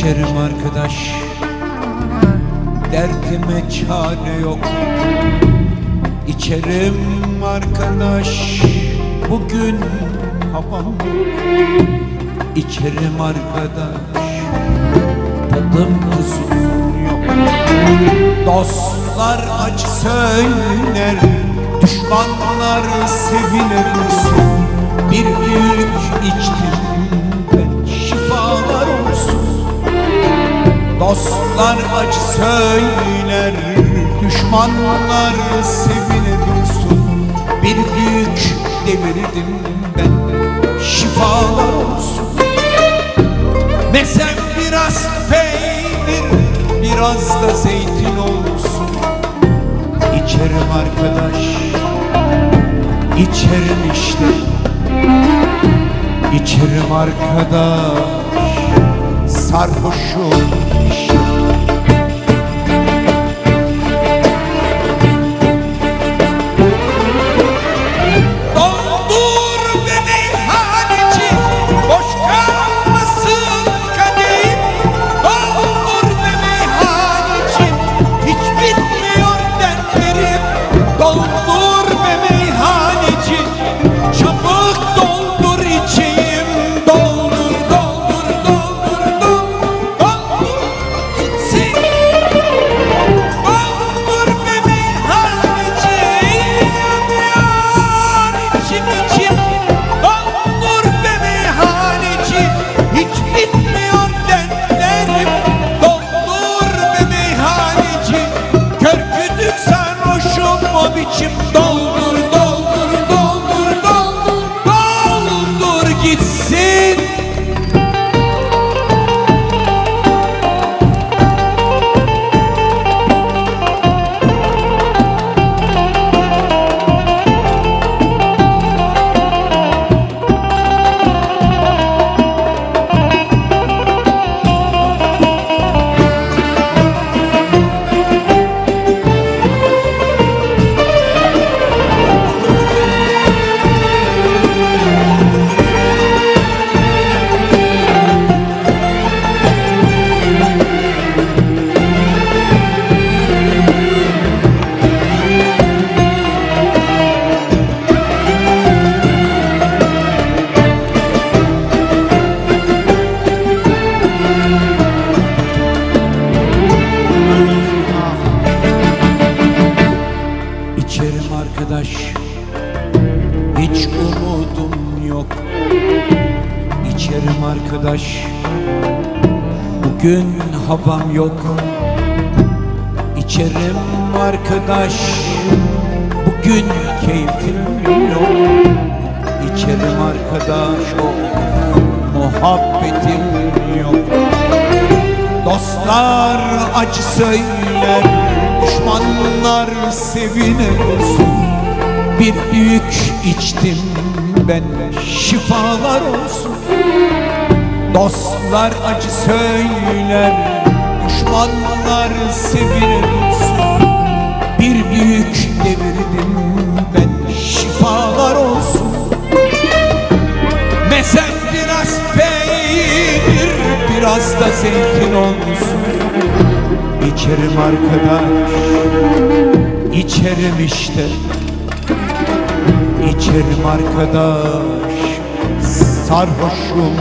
İçerim arkadaş. Derdime çare yok. İçerim arkadaş. Bugün havam İçerim arkadaş. Tadım tuzum yok. Dostlar acı söyler. Düşmanlar sevinir Bir büyük içtim Dostlar acı söyler Düşmanlar sevinir Bir büyük devirdim ben şifalar olsun. Mesem biraz peynir Biraz da zeytin olsun. İçerim arkadaş İçerim işte. İçerim arkadaş Sarhoşum sarhoşum o biçim Doldur İçerim arkadaş. Bugün havam yok. İçerim arkadaş. Bugün keyfim yok. İçerim arkadaş. O Muhabbetim yok. Dostlar acı söyler Düşmanlar sevinir. Olsun Bir büyük içtim ben şifalar olsun. Dostlar acı söyler Düşmanlar sevinir olsun Bir büyük devirdim ben şifalar olsun. Mesela biraz peynir Biraz da zeytin olsun. İçerim arkadaş İçerim işte İçerim arkadaş. Sarhoşum